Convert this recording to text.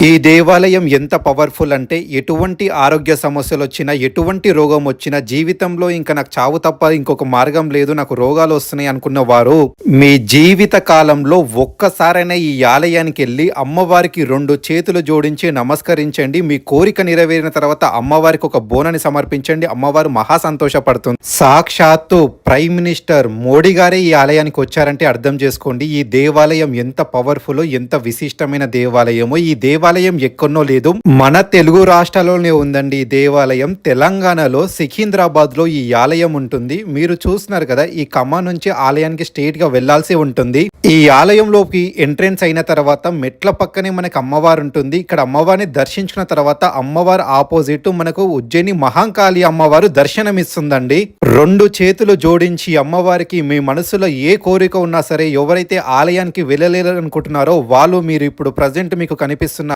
ఈ దేవాలయం ఎంత పవర్ఫుల్ అంటే ఎటువంటి ఆరోగ్య సమస్యలు వచ్చినా ఎటువంటి రోగం వచ్చినా జీవితంలో ఇంకా నాకు చావు తప్ప ఇంకొక మార్గం లేదు నాకు రోగాలు వస్తున్నాయి అనుకున్న వారు మీ జీవిత కాలంలో ఒక్కసారైనా ఈ ఆలయానికి వెళ్ళి అమ్మవారికి రెండు చేతులు జోడించి నమస్కరించండి. మీ కోరిక నెరవేరిన తర్వాత అమ్మవారికి ఒక బోనని సమర్పించండి. అమ్మవారు మహా సంతోషపడుతుంది. సాక్షాత్తు ప్రైమ్ మినిస్టర్ మోడీ గారే ఈ ఆలయానికి వచ్చారంటే అర్థం చేసుకోండి. ఈ దేవాలయం ఎంత పవర్ఫుల్ ఎంత విశిష్టమైన దేవాలయమో ఈ దేవ దేవాలయం ఎక్కడో లేదు. మన తెలుగు రాష్ట్రాల్లోనే ఉందండి ఈ దేవాలయం. తెలంగాణలో సికింద్రాబాద్లో ఈ ఆలయం ఉంటుంది. మీరు చూస్తున్నారు కదా ఈ ఖమ్మం నుంచి ఆలయానికి స్ట్రేట్గా వెళ్ళాల్సి ఉంటుంది. ఈ ఆలయంలోకి ఎంట్రెన్స్ అయిన తర్వాత మెట్ల పక్కనే మనకి అమ్మవారు ఉంటుంది. ఇక్కడ అమ్మవారిని దర్శించుకున్న తర్వాత అమ్మవారు ఆపోజిట్ మనకు ఉజ్జయిని మహాంకాళి అమ్మవారు దర్శనమిస్తుందండి. రెండు చేతులు జోడించి అమ్మవారికి మీ మనసులో ఏ కోరిక ఉన్నా సరే ఎవరైతే ఆలయానికి వెళ్ళలేరు అనుకుంటున్నారో వాళ్ళు మీరు ఇప్పుడు ప్రజెంట్ మీకు కనిపిస్తున్న